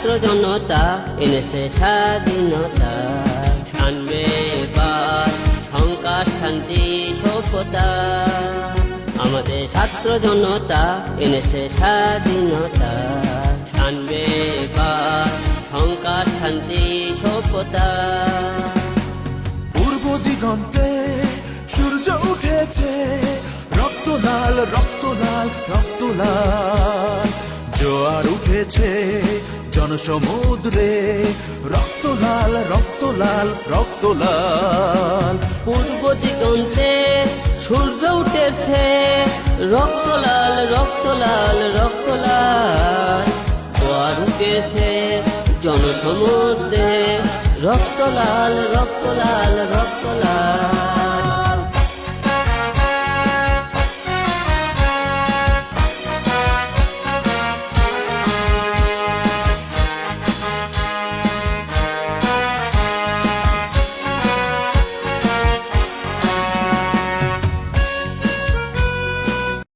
ছাত্র জনতা এনেছে স্বাধীনতা। আনবে এবার সংকার শান্তি, সভ্যতা। আমাদের ছাত্র জনতা এনেছে স্বাধীনতা। আনবে এবার সংকার শান্তি, সভ্যতা। পূর্ব দিগন্তে সূর্য উঠেছে রক্ত লাল রক্ত লাল রক্ত লাল জোয়ার উঠেছে জনসমুদ্রে রক্ত লাল রক্ত লাল রক্ত লাল পূর্ব দিগন্তে সূর্য উঠেছে রক্ত লাল রক্ত লাল রক্ত লাল জোয়ার উঠেছে জনসমুদ্রে রক্ত লাল রক্ত লাল